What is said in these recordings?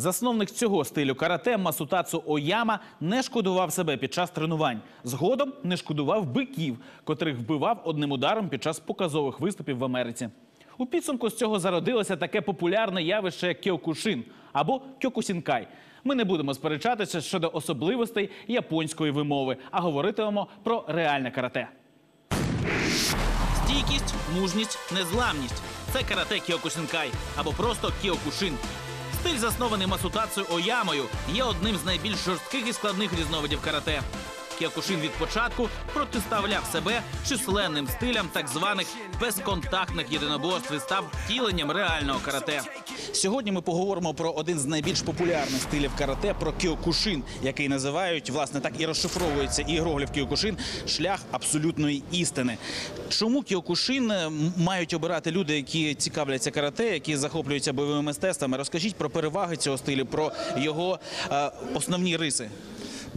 Засновник цього стилю карате Масутацу Ояма не шкодував себе під час тренувань. Згодом не шкодував биків, котрих вбивав одним ударом під час показових виступів в Америці. У підсумку з цього зародилося таке популярне явище як кіокушин або кьокусінкай. Ми не будемо сперечатися щодо особливостей японської вимови, а говоритимемо про реальне карате. Стійкість, мужність, незламність це карате кіокушинкай або просто кіокушин. Стиль, заснований Масутацею Оямою, є одним з найбільш жорстких і складних різновидів карате. Кіокушин від початку протиставляв себе численним стилям так званих безконтактних єдиноборств і став втіленням реального карате. Сьогодні ми поговоримо про один з найбільш популярних стилів карате про кіокушин, який називають власне так і розшифровується іерогліф кіокушин шлях абсолютної істини. Чому кіокушин е, мають обирати люди, які цікавляться карате, які захоплюються бойовими мистецтвами? Розкажіть про переваги цього стилю, про його е, основні риси.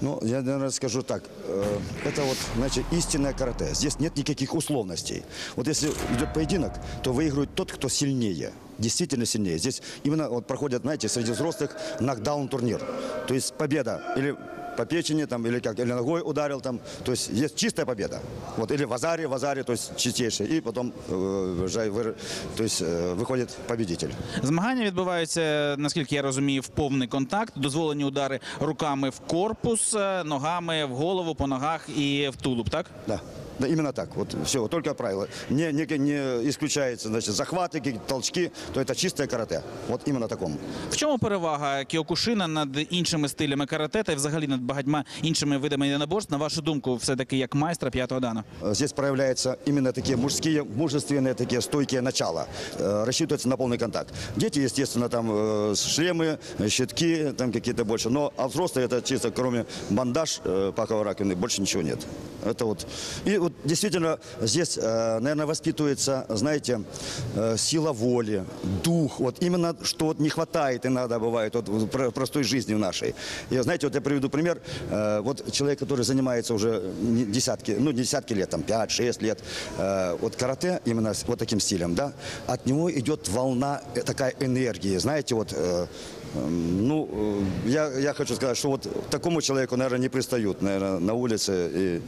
Ну, я, наверное, скажу так. э, Это вот, значит, истинное карате. Здесь нет никаких условностей. Вот если идет поединок, то выигрывает тот, кто сильнее. Действительно сильнее. Здесь именно вот проходят, знаете, среди взрослых нокдаун-турнир. То есть победа или по печени, там, или как, или ногой ударил, там, то есть есть чистая победа. Вот, или в азаре, в азаре, то есть чистейшая. И потом э, уже вы- то есть, э, выходит победитель. Змагання відбуваються, наскільки я розумію, в повний контакт. Дозволені удари руками в корпус, е, ногами в голову, по ногах і в тулуб. Так Да. Да, именно так. Вот все, вот только правило. Не, не, не исключается, значит, захваты, какие-то толчки, то это чистое карате. Вот именно таком. в чому перевага кіокушина над іншими стилями карате та й взагалі над багатьма іншими видами єдиноборств, на вашу думку, все таки як майстра п'ятого дана? Э, Здесь проявляются именно такие мужские, мужественные, такие стойкие начала. Э, Рассчитывается на полный контакт. Дети, естественно, там э, щемы, э, щитки, там какие-то больше. Но а взрослые это чисто, кроме бандаж, э, паховой раковины, больше ничего нет. Это вот. И вот действительно здесь, э, наверное, воспитывается, знаете, э, сила воли, дух. Вот именно, что вот не хватает иногда бывает вот в про- простой жизни нашей. И знаете, вот я приведу пример. Э, Вот человек, который занимается уже десятки, ну, десятки лет, там, 5-6 лет, вот карате именно вот таким стилем, да, от него идет волна такая энергии, знаете, вот, ну, я, я хочу сказать, что вот такому человеку, наверное, не пристают, наверное, на улице и,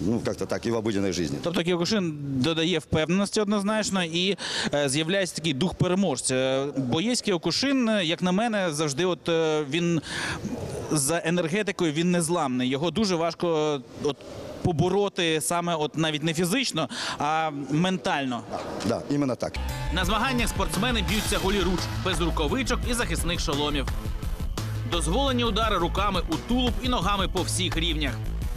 ну, как-то так, и в обыденной жизни. Тобто кіокушин додає впевненості однозначно і е, з'являється такий дух переможця. Е, Боєць кіокушин, е, як на мене, завжди от е, він за енергетикою він незламний. Його дуже важко е, от побороти саме от навіть не фізично, а ментально. Да, именно так. На змаганнях спортсмени б'ються голіруч, без рукавичок і захисних шоломів. Дозволені удари руками у тулуб і ногами по всіх рівнях.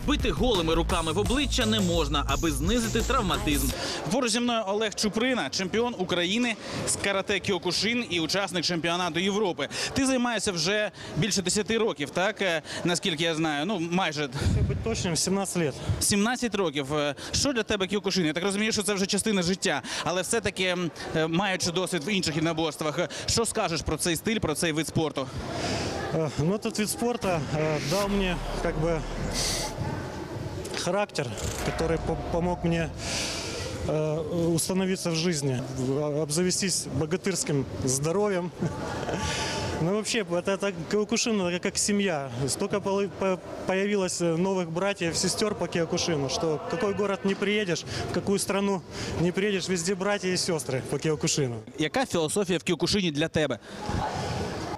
Бити голими руками в обличчя не можна, аби знизити травматизм. Поруч зі мною Олег Чуприна, чемпіон України з карате Кіокушин і учасник чемпіонату Європи. Ти займаєшся вже більше 10 років, так Е, наскільки я знаю. Ну майже Если быть точным, 17 лет. 17 років. Е, Що для тебе кіокушин? Я так розумію, що це вже частина життя, але все-таки, м, е, маючи досвід в інших єдиноборствах, е, що скажеш про цей стиль, про цей вид спорту? Э, Ну, этот вид спорта э, дал мне как бы характер, который по- помог мне э, установиться в жизни, в- обзавестись богатырским здоровьем. Ну, вообще, это, это Киокушин, это как семья. Столько полы- по- появилось э, новых братьев, сестер по Киокушину, что в какой город не приедешь, в какую страну не приедешь, везде братья и сестры по Киокушину. Яка філософія в кіокушині для тебе?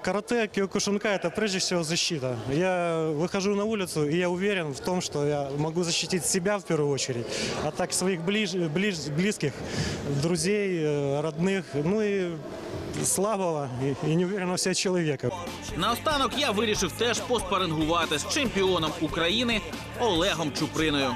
Карате Киокушинка – это прежде всего защита. Я выхожу на улицу, и я уверен в том, что я могу защитить себя в первую очередь, а так своих ближ, ближ- близких, друзей, э, родных, ну и слабого и, и неуверенного в себе человека. Наостанок я вирішив теж поспарингувати з чемпіоном України Олегом Чуприною.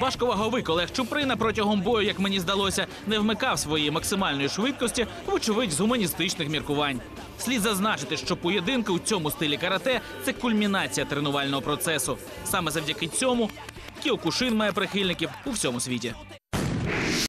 Важковаговик Олег Чуприна протягом бою, як мені здалося, не вмикав своєї максимальної швидкості, вочевидь, з гуманістичних міркувань. Слід зазначити, що поєдинки у цьому стилі карате це кульмінація тренувального процесу. Саме завдяки цьому Кіокушин має прихильників у всьому світі.